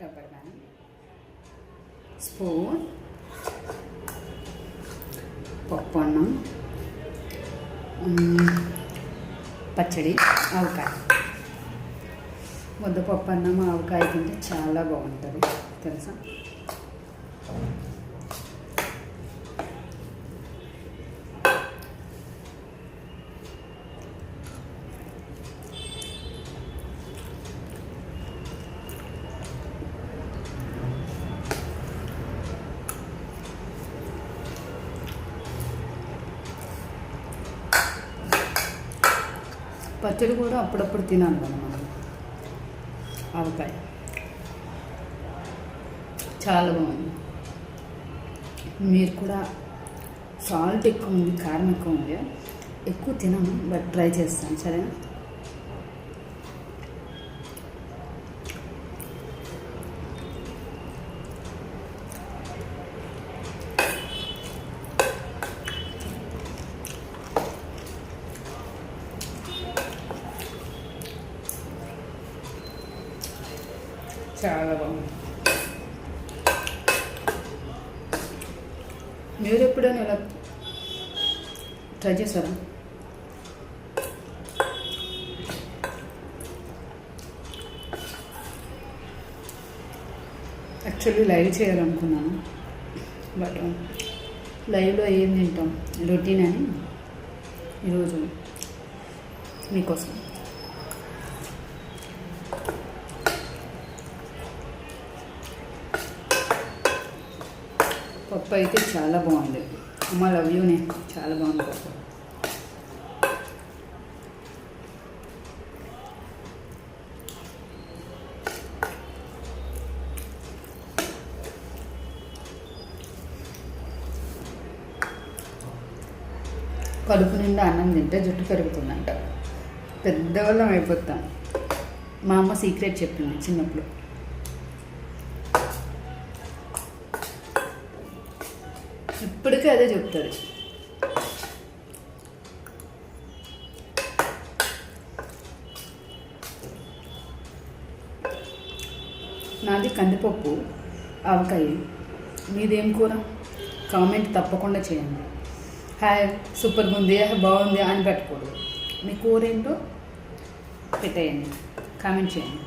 Rubber band spoon పప్పు అన్నం పచ్చడి ఆవకాయ. ముద్దపప్పు అన్నం ఆవకాయ తింటే చాలా బాగుంటుంది తెలుసా? పచ్చడి కూడా అప్పుడప్పుడు తినాలి మనం. ఆవకాయ. చాలా బాగుంది. మీరు కూడా సాల్ట్ ఎక్కువ ఉంది కారం ఎక్కువ ఉంది. ఎక్కువ తినము బట్ ట్రై చేస్తాను సరేనా? చాలా బాగుంది. మీరు ఎప్పుడైనా ఇలా ట్రై చేశారా? యాక్చువల్లీ లైవ్ చేయాలనుకున్నాను బట్ లైవ్లో ఏం తింటాం? రొటీన్ అని ఈరోజు మీకోసం. పప్పు అయితే చాలా బాగుంది. అమ్మ లవ్ యూనే చాలా బాగుంది పప్పు. కడుపు నిండా అన్నం తింటే జుట్టు పెరుగుతుందంట. పెద్దవాళ్ళం అయిపోతాం. మా అమ్మ సీక్రెట్ చెప్పింది చిన్నప్పుడు. ఇప్పటికీ అదే చెప్తారు నాది కందిపప్పు ఆవకాయ. మీదేం కూర? కామెంట్ తప్పకుండా చేయండి. హాయ్ సూపర్గా ఉంది బాగుంది అని పెట్టకూడదు మీ కూర ఏంటో పెట్టేయండి. కామెంట్ చేయండి.